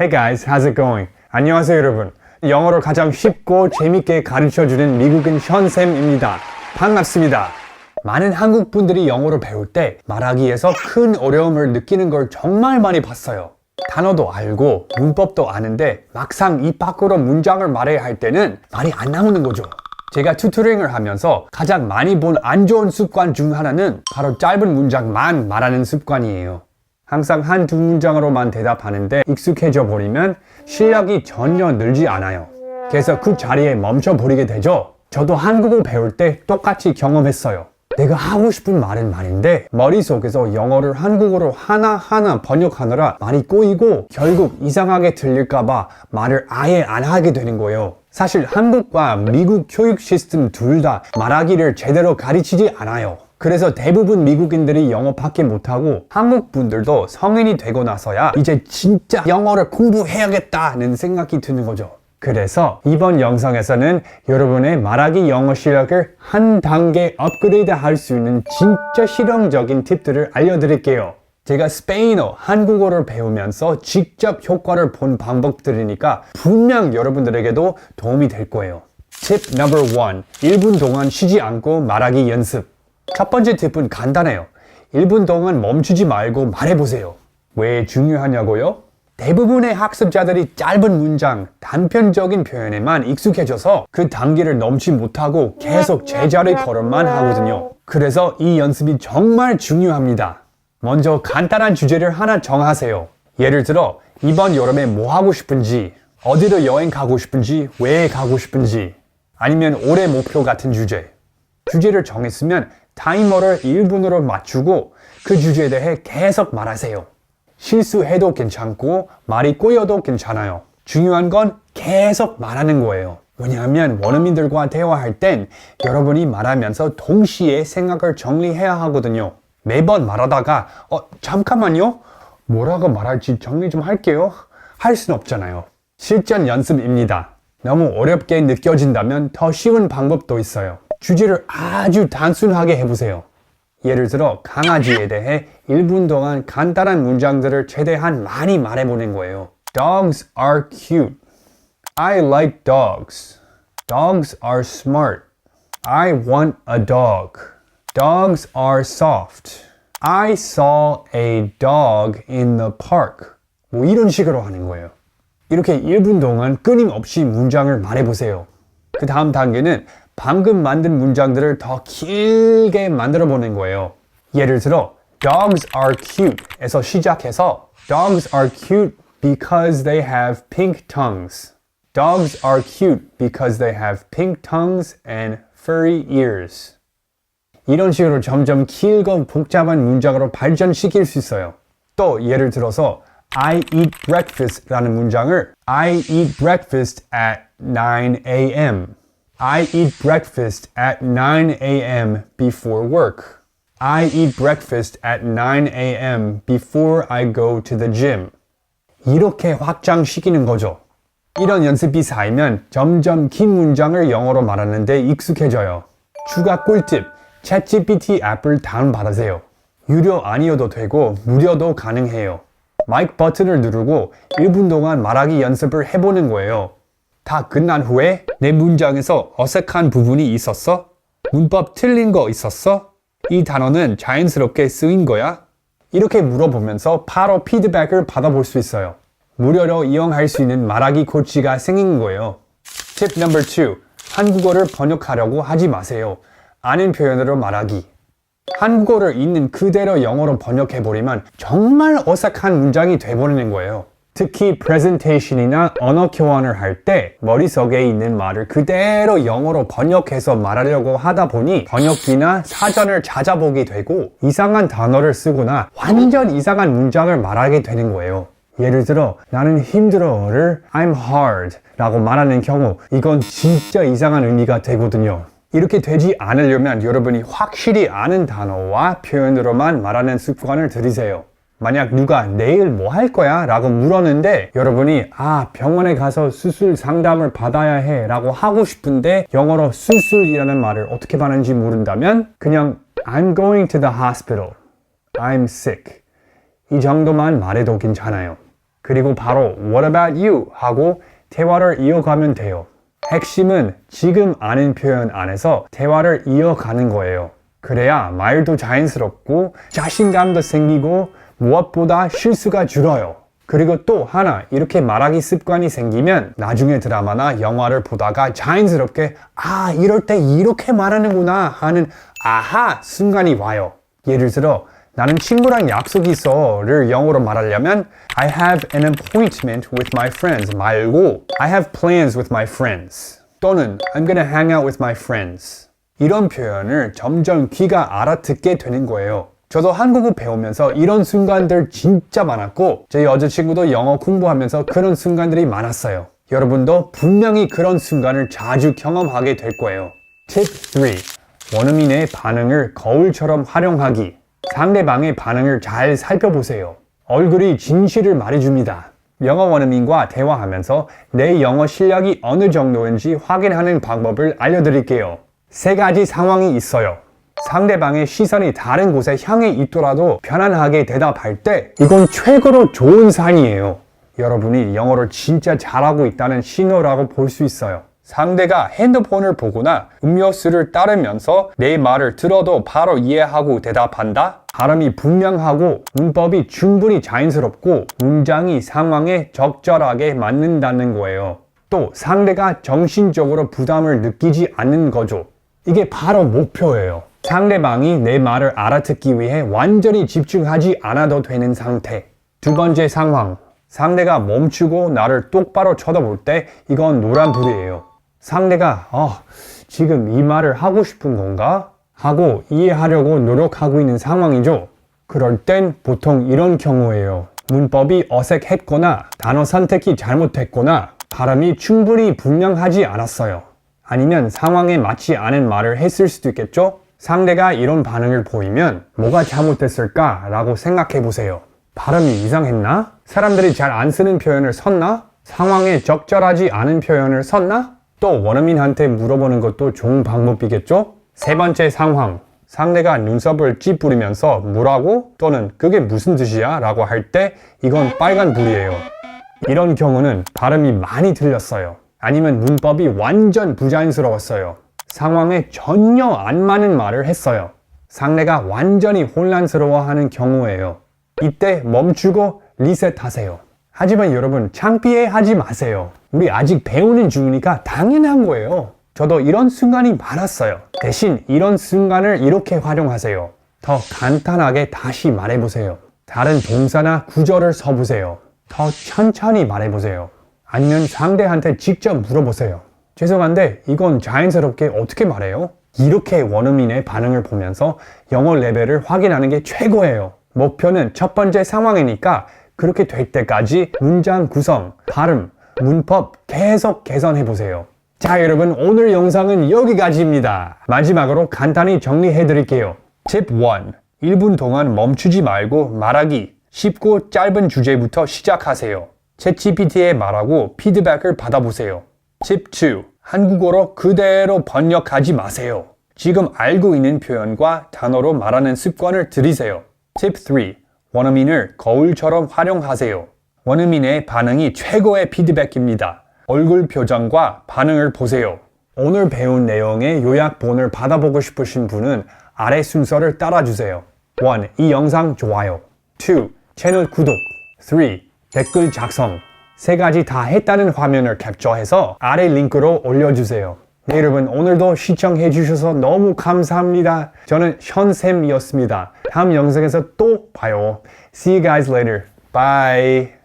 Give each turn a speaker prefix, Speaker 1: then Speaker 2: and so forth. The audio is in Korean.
Speaker 1: Hey guys, how's it going? 안녕하세요 여러분. 영어를 가장 쉽고 재밌게 가르쳐주는 미국인 션쌤입니다. 반갑습니다. 많은 한국 분들이 영어를 배울 때 말하기에서 큰 어려움을 느끼는 걸 정말 많이 봤어요. 단어도 알고 문법도 아는데 막상 입 밖으로 문장을 말해야 할 때는 말이 안 나오는 거죠. 제가 튜토링을 하면서 가장 많이 본 안 좋은 습관 중 하나는 바로 짧은 문장만 말하는 습관이에요. 항상 한 두 문장으로만 대답하는데 익숙해져 버리면 실력이 전혀 늘지 않아요. 그래서 그 자리에 멈춰 버리게 되죠. 저도 한국어 배울 때 똑같이 경험했어요. 내가 하고 싶은 말은 말인데 머릿속에서 영어를 한국어로 하나하나 번역하느라 말이 꼬이고 결국 이상하게 들릴까봐 말을 아예 안 하게 되는 거예요. 사실 한국과 미국 교육 시스템 둘 다 말하기를 제대로 가르치지 않아요. 그래서 대부분 미국인들이 영어밖에 못하고 한국 분들도 성인이 되고 나서야 이제 진짜 영어를 공부해야겠다는 생각이 드는 거죠. 그래서 이번 영상에서는 여러분의 말하기 영어 실력을 한 단계 업그레이드 할 수 있는 진짜 실용적인 팁들을 알려드릴게요. 제가 스페인어, 한국어를 배우면서 직접 효과를 본 방법들이니까 분명 여러분들에게도 도움이 될 거예요. 팁 넘버 1. 1분 동안 쉬지 않고 말하기 연습. 첫 번째 팁은 간단해요. 1분 동안 멈추지 말고 말해보세요. 왜 중요하냐고요? 대부분의 학습자들이 짧은 문장, 단편적인 표현에만 익숙해져서 그 단계를 넘지 못하고 계속 제자리 걸음만 하거든요. 그래서 이 연습이 정말 중요합니다. 먼저 간단한 주제를 하나 정하세요. 예를 들어, 이번 여름에 뭐 하고 싶은지, 어디로 여행 가고 싶은지, 왜 가고 싶은지, 아니면 올해 목표 같은 주제. 주제를 정했으면 타이머를 1분으로 맞추고 그 주제에 대해 계속 말하세요. 실수해도 괜찮고 말이 꼬여도 괜찮아요. 중요한 건 계속 말하는 거예요. 왜냐하면 원어민들과 대화할 땐 여러분이 말하면서 동시에 생각을 정리해야 하거든요. 매번 말하다가 어 잠깐만요. 뭐라고 말할지 정리 좀 할게요. 할 순 없잖아요. 실전 연습입니다. 너무 어렵게 느껴진다면 더 쉬운 방법도 있어요. 주제를 아주 단순하게 해보세요. 예를 들어 강아지에 대해 1분 동안 간단한 문장들을 최대한 많이 말해보는 거예요. Dogs are cute. I like dogs. Dogs are smart. I want a dog. Dogs are soft. I saw a dog in the park. 뭐 이런 식으로 하는 거예요. 이렇게 1분 동안 끊임없이 문장을 말해보세요. 그 다음 단계는 방금 만든 문장들을 더 길게 만들어 보는 거예요. 예를 들어, dogs are cute 에서 시작해서 dogs are cute because they have pink tongues. Dogs are cute because they have pink tongues and furry ears. 이런 식으로 점점 길고 복잡한 문장으로 발전시킬 수 있어요. 또 예를 들어서 I eat breakfast 라는 문장을 I eat breakfast at 9 a.m. I eat breakfast at 9 a.m. before work. I eat breakfast at 9 a.m. before I go to the gym. 이렇게 확장시키는 거죠. 이런 연습이 쌓이면 점점 긴 문장을 영어로 말하는데 익숙해져요. 추가 꿀팁, 챗GPT 앱을 다운받으세요. 유료 아니어도 되고 무료도 가능해요. 마이크 버튼을 누르고 1분 동안 말하기 연습을 해보는 거예요. 다 끝난 후에 내 문장에서 어색한 부분이 있었어? 문법 틀린 거 있었어? 이 단어는 자연스럽게 쓰인 거야? 이렇게 물어보면서 바로 피드백을 받아볼 수 있어요. 무료로 이용할 수 있는 말하기 코치가 생긴 거예요. 팁 넘버 2. 한국어를 번역하려고 하지 마세요. 아는 표현으로 말하기. 한국어를 있는 그대로 영어로 번역해버리면 정말 어색한 문장이 돼버리는 거예요. 특히 프레젠테이션이나 언어 교환을 할 때 머릿속에 있는 말을 그대로 영어로 번역해서 말하려고 하다 보니 번역기나 사전을 찾아보게 되고 이상한 단어를 쓰거나 완전 이상한 문장을 말하게 되는 거예요. 예를 들어 나는 힘들어를 I'm hard 라고 말하는 경우 이건 진짜 이상한 의미가 되거든요. 이렇게 되지 않으려면 여러분이 확실히 아는 단어와 표현으로만 말하는 습관을 들이세요. 만약 누가 내일 뭐 할 거야? 라고 물었는데 여러분이 아 병원에 가서 수술 상담을 받아야 해 라고 하고 싶은데 영어로 수술이라는 말을 어떻게 말하는지 모른다면 그냥 I'm going to the hospital. I'm sick. 이 정도만 말해도 괜찮아요. 그리고 바로 What about you? 하고 대화를 이어가면 돼요. 핵심은 지금 아는 표현 안에서 대화를 이어가는 거예요. 그래야 말도 자연스럽고 자신감도 생기고 무엇보다 실수가 줄어요. 그리고 또 하나 이렇게 말하기 습관이 생기면 나중에 드라마나 영화를 보다가 자연스럽게 아 이럴 때 이렇게 말하는구나 하는 아하 순간이 와요. 예를 들어 나는 친구랑 약속이 있어를 영어로 말하려면 I have an appointment with my friends 말고 I have plans with my friends 또는 I'm gonna hang out with my friends 이런 표현을 점점 귀가 알아듣게 되는 거예요. 저도 한국어 배우면서 이런 순간들 진짜 많았고 제 여자친구도 영어 공부하면서 그런 순간들이 많았어요. 여러분도 분명히 그런 순간을 자주 경험하게 될 거예요. 팁 3. 원어민의 반응을 거울처럼 활용하기. 상대방의 반응을 잘 살펴보세요. 얼굴이 진실을 말해줍니다. 영어 원어민과 대화하면서 내 영어 실력이 어느 정도인지 확인하는 방법을 알려드릴게요. 세 가지 상황이 있어요. 상대방의 시선이 다른 곳에 향해 있더라도 편안하게 대답할 때 이건 최고로 좋은 사인이에요. 여러분이 영어를 진짜 잘하고 있다는 신호라고 볼 수 있어요. 상대가 핸드폰을 보거나 음료수를 따르면서 내 말을 들어도 바로 이해하고 대답한다? 발음이 분명하고 문법이 충분히 자연스럽고 문장이 상황에 적절하게 맞는다는 거예요. 또 상대가 정신적으로 부담을 느끼지 않는 거죠. 이게 바로 목표예요. 상대방이 내 말을 알아듣기 위해 완전히 집중하지 않아도 되는 상태. 두 번째 상황. 상대가 멈추고 나를 똑바로 쳐다볼 때 이건 노란불이에요. 상대가 어, 지금 이 말을 하고 싶은 건가? 하고 이해하려고 노력하고 있는 상황이죠. 그럴 땐 보통 이런 경우예요. 문법이 어색했거나 단어 선택이 잘못했거나 발음이 충분히 분명하지 않았어요. 아니면 상황에 맞지 않은 말을 했을 수도 있겠죠? 상대가 이런 반응을 보이면 뭐가 잘못됐을까? 라고 생각해 보세요. 발음이 이상했나? 사람들이 잘 안 쓰는 표현을 썼나? 상황에 적절하지 않은 표현을 썼나? 또 원어민한테 물어보는 것도 좋은 방법이겠죠? 세 번째 상황. 상대가 눈썹을 찌푸리면서 뭐라고? 또는 그게 무슨 뜻이야? 라고 할 때 이건 빨간 불이에요. 이런 경우는 발음이 많이 틀렸어요. 아니면 문법이 완전 부자연스러웠어요. 상황에 전혀 안 맞는 말을 했어요. 상대가 완전히 혼란스러워하는 경우예요. 이때 멈추고 리셋하세요. 하지만 여러분 창피해 하지 마세요. 우리 아직 배우는 중이니까 당연한 거예요. 저도 이런 순간이 많았어요. 대신 이런 순간을 이렇게 활용하세요. 더 간단하게 다시 말해보세요. 다른 동사나 구절을 써보세요. 더 천천히 말해보세요. 아니면 상대한테 직접 물어보세요. 죄송한데 이건 자연스럽게 어떻게 말해요? 이렇게 원어민의 반응을 보면서 영어 레벨을 확인하는 게 최고예요. 목표는 첫 번째 상황이니까 그렇게 될 때까지 문장 구성, 발음, 문법 계속 개선해 보세요. 자, 여러분 오늘 영상은 여기까지입니다. 마지막으로 간단히 정리해 드릴게요. 팁 1. 1분 동안 멈추지 말고 말하기. 쉽고 짧은 주제부터 시작하세요. 챗GPT에 말하고 피드백을 받아보세요. 팁 2. 한국어로 그대로 번역하지 마세요. 지금 알고 있는 표현과 단어로 말하는 습관을 들이세요. 팁 3. 원어민을 거울처럼 활용하세요. 원어민의 반응이 최고의 피드백입니다. 얼굴 표정과 반응을 보세요. 오늘 배운 내용의 요약본을 받아보고 싶으신 분은 아래 순서를 따라주세요. 1. 이 영상 좋아요. 2. 채널 구독. 3. 댓글 작성. 세 가지 다 했다는 화면을 캡처해서 아래 링크로 올려주세요. 네, 여러분 오늘도 시청해 주셔서 너무 감사합니다. 저는 현쌤이었습니다. 다음 영상에서 또 봐요. See you guys later. Bye.